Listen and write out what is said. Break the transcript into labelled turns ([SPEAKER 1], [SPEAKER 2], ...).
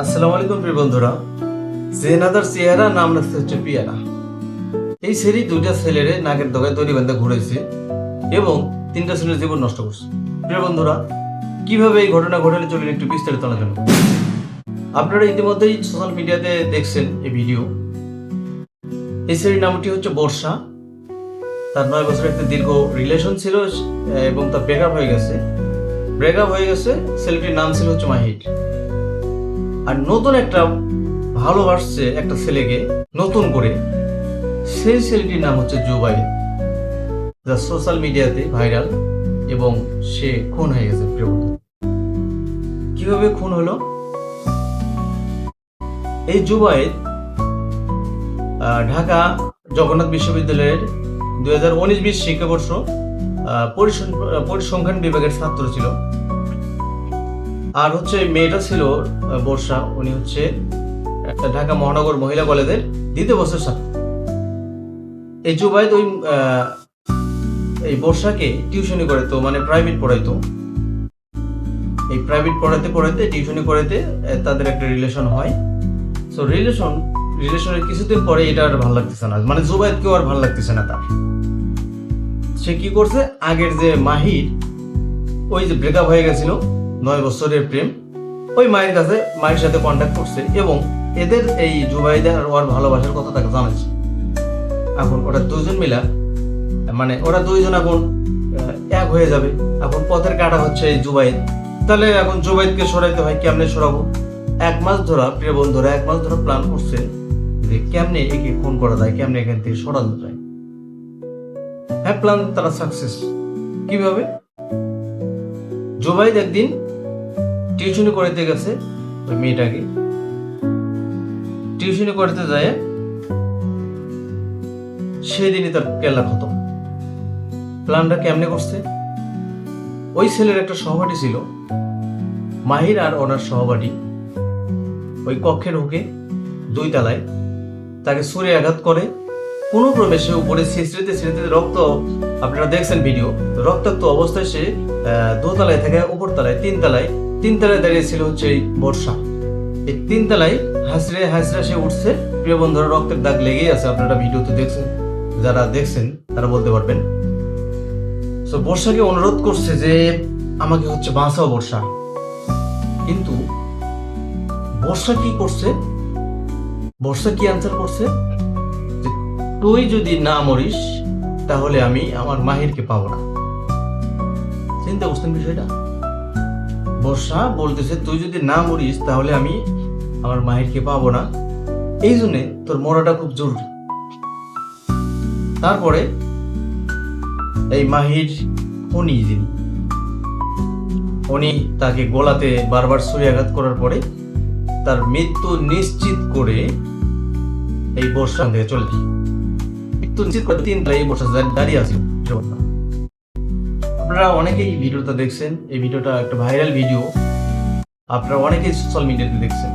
[SPEAKER 1] আসসালামু আলাইকুম প্রিয় বন্ধুরা। জেনাদার চেহারা, নাম রাখতে হচ্ছে পিয়ারা। এই সেরি দুইটা ছেলেরে নাকের দগায় তৈরি বান্ধা ঘুরেছে এবং তিনটা ছেলের জীবন নষ্ট করছে। প্রিয় বন্ধুরা, কীভাবে এই ঘটনা ঘটালে চলুন একটু বিস্তারিত আলোচনা আপনারা ইতিমধ্যেই সোশ্যাল মিডিয়াতে দেখছেন এই ভিডিও এই সেরির নামটি হচ্ছে বর্ষা। তার নয় বছরের একটা দীর্ঘ রিলেশন ছিল এবং তার ব্রেকআপ হয়ে গেছে। ব্রেকআপ হয়ে গেছে ছেলেটির নাম ছিল হচ্ছে মাহির। আর নতুন একটা ভালোবাসছে একটা ছেলেকে নতুন করে। সেই ছেলেটির নাম হচ্ছে জুবাই যা সোশ্যাল মিডিয়াতে ভাইরাল এবং সে খুন হয়ে গেছে প্রিয় কীভাবে খুন হলো? এই জুবাইদ আহ, ঢাকা জগন্নাথ বিশ্ববিদ্যালয়ের দুই হাজার উনিশ বিশ শিক্ষাবর্ষ পরিসংখ্যান বিভাগের ছাত্র ছিল। আর হচ্ছে মেয়েটা ছিল বর্ষা, উনি হচ্ছে ঢাকা মহানগর মহিলা কলেজের দ্বিতীয় বছর ছাত্র। এই জুবাইদ ওই এই বর্ষাকে টিউশনি করাইতো মানে প্রাইভেট পড়াইতো। এই প্রাইভেট পড়াতে পড়াতে টিউশনি করাইতে তাদের একটা রিলেশন হয়। সো রিলেশন রিলেশনের কিছুদিন পরে এটা আর ভালো লাগতেছে না। মানে জুবাইদকেও আর ভালো লাগতেছে না তার। সে কি করছে, আগের যে মাহির, ওই যে ব্রেকআপ হয়ে গেছিল নয় বছরের প্রেম। ওই মায়ের কাছে মায়ের সাথে কন্ট্যাক্ট করছে এবং এদের এই জুবাইদা আর ওর ভালোবাসার কথা তাকে জানাচ্ছে। এখন ওরা দুজন মিলা মানে ওরা দুইজন এখন এক হয়ে যাবে। এখন পথের কাটা হচ্ছে এই জুবাইদ। তাহলে এখন জুবাইদকে সরাইতে হয়, কেমনে সরাবো? এক মাস ধরা প্রিয় বন্ধুরা, এক মাস ধরা প্ল্যান করছে যে কেমনে একে খুন করা যায়, কেমনে এখান থেকে সরানো যায়। হ্যাঁ প্ল্যান তারা সাকসেস কীভাবে? জুবাইদ একদিন টিউশনি করতে গেছে ওই মেয়েটাকে। টিউশনি করতে যায় সেদিনই তার কেল্লা খতম। প্ল্যানটা কেমনে করছে? ওই ছেলের একটা সহপাঠী ছিল, মাহির আর ওনার সহপাঠী। ওই কক্ষে ঢুকে দুই তালায় তাকে সুরে আঘাত করে। কোনো প্রবেশে উপরে ছিঁচড়িতে ছিঁড়িতে রক্ত, আপনারা দেখছেন ভিডিও, রক্তাক্ত অবস্থায় সে দোতলায় থেকে উপর তলায় তিন তলায় তিন তলায় দাঁড়িয়েছিল হচ্ছে এই বর্ষা। এই তিন তলায় হাসরে হাসরে সে উঠছে। প্রিয় বন্ধুরা, রক্তের দাগ লেগেই আছে, আপনারা ভিডিওতে দেখছেন। যারা দেখছেন, তারা বলতে পারবেন। তো বর্ষাকে অনুরোধ করছে যে আমাকে হচ্ছে বাঁচাও বর্ষা। কিন্তু বর্ষা কি করছে? বর্ষা কি অ্যান্সার করছে? যে তুই যদি না মরিস, তাহলে আমি আমার মাহিরকে পাবো না। চিন্তা করছেন বিষয়টা? বর্ষা বলতেছে, তুই যদি না মরিস, তাহলে আমি আমার মাহিরকে পাবো না। এই জন্যে তোর মরাটা খুব জরুরি। তারপরে এই মাহির ফণি যিনি উনি তাকে গোলাতে বারবার ছুরিয়াঘাত করার পরে তার মৃত্যু নিশ্চিত করে এই বর্ষা থেকে চলে যায়। মৃত্যু নিশ্চিত করে তিন এই বর্ষা দাঁড়িয়ে আছে আপনারা অনেকেই ভিডিওটা দেখছেন। এই ভিডিওটা একটা ভাইরাল ভিডিও আপনারা অনেকেই সোশ্যাল মিডিয়াতে দেখছেন।